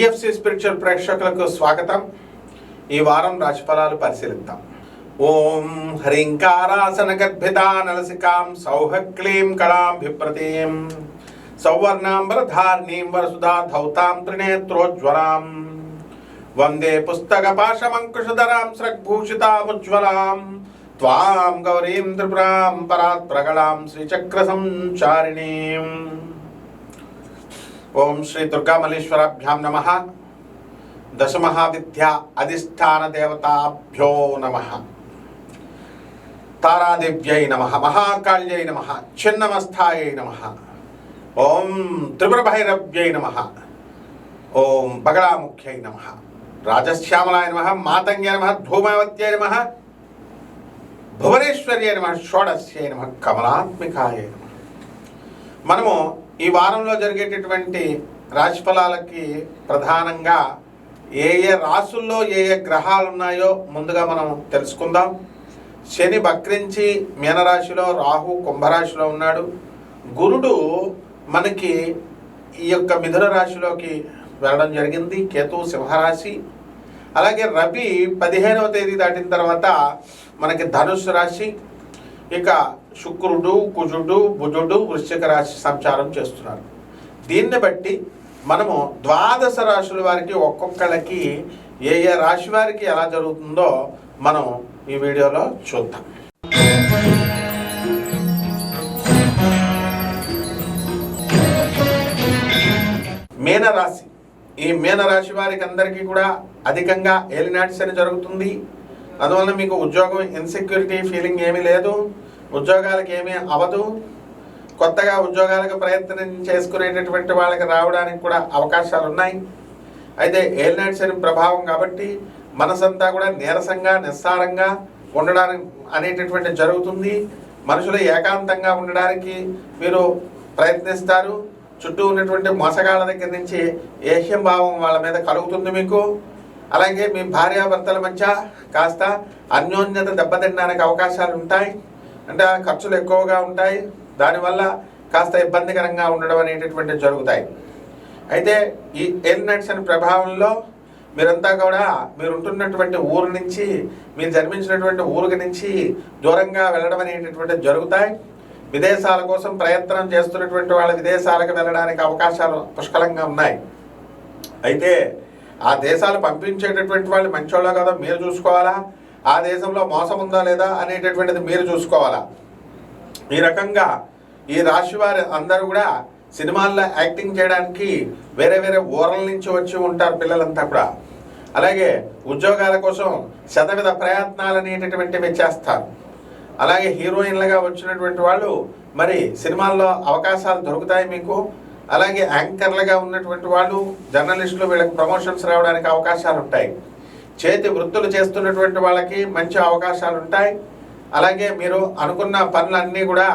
DFC spiritual ప్రేక్షకులకు స్వాగతం. ఈ వారం రాశిఫలాలు పరిశీలిద్దాం. ఓం హ్రీంకారాసన గద్భితా నలసికాం సౌహక్లీం కళాభిప్రతీం సౌవర్ణాంబరధార్ణీం వరసుధా ధౌతాం త్రినేత్రోజ్వలాం. వందే పుస్తక పాశమంకుశధరాం సృగ్భూషితాముజ్వలాం త్వాం గౌరీం త్రిపురాం పరాత్ ప్రగళాం శ్రీచక్ర సంచారిణీం. ఓం శ్రీ దుర్గామల్లేశ్వరాభ్యాం నమ దశమహావిద్యా అధిష్టాన దేవతాభ్యో నమ తారాదేవ్యై నమ మహాకాళ్యై నమ చిన్నమస్థాయై నమ ఓం త్రిపురభైరవ్యై నమ ఓం బగళాముఖ్యై నమ రాజశ్యామలాయ నమ మాతంగ్య నమ ధూమవత్యై నమ భువనేశ్వర్యై నమ షోడశ్యై నమ కమలాత్మికాయ నమ మనము ఈ వారంలో జరిగేటటువంటి రాశిఫలాలకి ప్రధానంగా ఏ ఏ రాసుల్లో ఏ ఏ గ్రహాలు ఉన్నాయో ముందుగా మనం తెలుసుకుందాం. శని బక్రించి మీనరాశిలో రాహు కుంభరాశిలో ఉన్నాడు. గురుడు మనకి ఈ యొక్క మిథున రాశిలోకి వెళ్ళడం జరిగింది కేతు సింహరాశి. అలాగే రవి పదిహేనవ తేదీ దాటిన తర్వాత మనకి ధనుసు రాశి. ఇక శుక్రుడు కుజుడు బుజుడు వృశ్చిక రాశి సంచారం చేస్తున్నారు. దీన్ని బట్టి మనము ద్వాదశ రాశుల వారికి ఒక్కొక్కళ్ళకి ఏ ఏ రాశి వారికి ఎలా జరుగుతుందో మనం ఈ వీడియోలో చూద్దాం. మీనరాశి. ఈ మీనరాశి వారికి అందరికీ కూడా అధికంగా ఏలినాటి శని జరుగుతుంది. అందువల్ల మీకు ఉద్యోగం ఇన్సెక్యూరిటీ ఫీలింగ్ ఏమీ లేదు ఉద్యోగాలకు ఏమీ అవదు. కొత్తగా ఉద్యోగాలకు ప్రయత్నం చేసుకునేటటువంటి వాళ్ళకి రావడానికి కూడా అవకాశాలు ఉన్నాయి. అయితే ఏలినాటి శని ప్రభావం కాబట్టి మనసంతా కూడా నీరసంగా నిస్సారంగా ఉండడానికి అనేటటువంటి జరుగుతుంది. మనుషులు ఏకాంతంగా ఉండడానికి మీరు ప్రయత్నిస్తారు. చుట్టూ ఉన్నటువంటి మోసగాళ్ళ దగ్గర నుంచి ఏహ్యం భావం వాళ్ళ మీద కలుగుతుంది మీకు? అలాగే మీ భార్యాభర్తల మధ్య కాస్త అన్యోన్యత దెబ్బతినడానికి అవకాశాలు ఉంటాయి. అంటే ఖర్చులు ఎక్కువగా ఉంటాయి. దానివల్ల కాస్త ఇబ్బందికరంగా ఉండడం అనేటటువంటి జరుగుతాయి. అయితే ఈ ఎయిర్నట్స్ అనే ప్రభావంలో మీరంతా కూడా మీరు ఉంటున్నటువంటి ఊరు నుంచి మీరు జన్మించినటువంటి ఊరికి నుంచి దూరంగా వెళ్ళడం అనేటటువంటి జరుగుతాయి. విదేశాల కోసం ప్రయత్నం చేస్తున్నటువంటి వాళ్ళ విదేశాలకు వెళ్ళడానికి అవకాశాలు పుష్కలంగా ఉన్నాయి. అయితే ఆ దేశాలు పంపించేటటువంటి వాళ్ళు మంచోళ్ళ కదా? మీరు చూసుకోవాలా? ఆ దేశంలో మోసం ఉందా లేదా అనేటటువంటిది మీరు చూసుకోవాలా? ఈ రకంగా ఈ రాశి వారి అందరూ కూడా సినిమాల్లో యాక్టింగ్ చేయడానికి వేరే వేరే ఊరల నుంచి వచ్చి ఉంటారు పిల్లలంతా కూడా. అలాగే ఉద్యోగాల కోసం శతవిధ ప్రయత్నాలు అనేటటువంటివి చేస్తారు. అలాగే హీరోయిన్లుగా వచ్చినటువంటి వాళ్ళు మరి సినిమాల్లో అవకాశాలు దొరుకుతాయి మీకు? అలాగే యాంకర్లుగా ఉన్నటువంటి వాళ్ళు జర్నలిస్టులు వీళ్ళకి ప్రమోషన్స్ రావడానికి అవకాశాలు ఉంటాయి చేతి వృత్తులు చేస్తున్నటువంటి వాళ్ళకి మంచి అవకాశాలు ఉంటాయి అలాగే మీరు అనుకున్న పనులన్నీ కూడా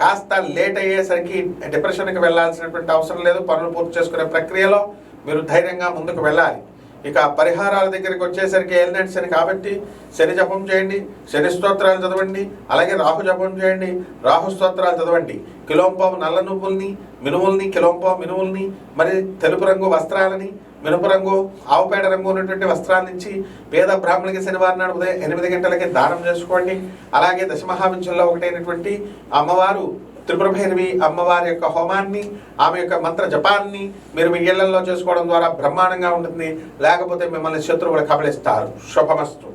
కాస్త లేట్ అయ్యేసరికి డిప్రెషన్కి వెళ్ళాల్సినటువంటి అవసరం లేదు. పనులు పూర్తి చేసుకునే ప్రక్రియలో మీరు ధైర్యంగా ముందుకు వెళ్ళాలి. ఇక పరిహారాల దగ్గరికి వచ్చేసరికి ఏలినట్స్ శని కాబట్టి శని జపం చేయండి శని స్తోత్రాలు చదవండి అలాగే రాహు జపం చేయండి రాహు స్తోత్రాలు చదవండి. కిలోంపావు నల్ల నువ్వుల్ని మినుముల్ని కిలోంపావు మినుముల్ని మరి తెలుపు రంగు వస్త్రాలని మినుపు రంగు ఆవుపేడ రంగు ఉన్నటువంటి వస్త్రాన్నించి నుంచి పేద బ్రాహ్మణులకి శనివారం నాడు ఉదయం ఎనిమిది గంటలకి దానం చేసుకోండి. అలాగే దశమహావించంలో ఒకటైనటువంటి అమ్మవారు త్రిపురభైరవి అమ్మవారి యొక్క హోమాన్ని ఆమె యొక్క మంత్ర జపాన్ని మీరు మీ ఇళ్ళలో చేసుకోవడం ద్వారా బ్రహ్మాండంగా ఉంటుంది. లేకపోతే మిమ్మల్ని శత్రువులు కబలిస్తారు శుభమస్తు.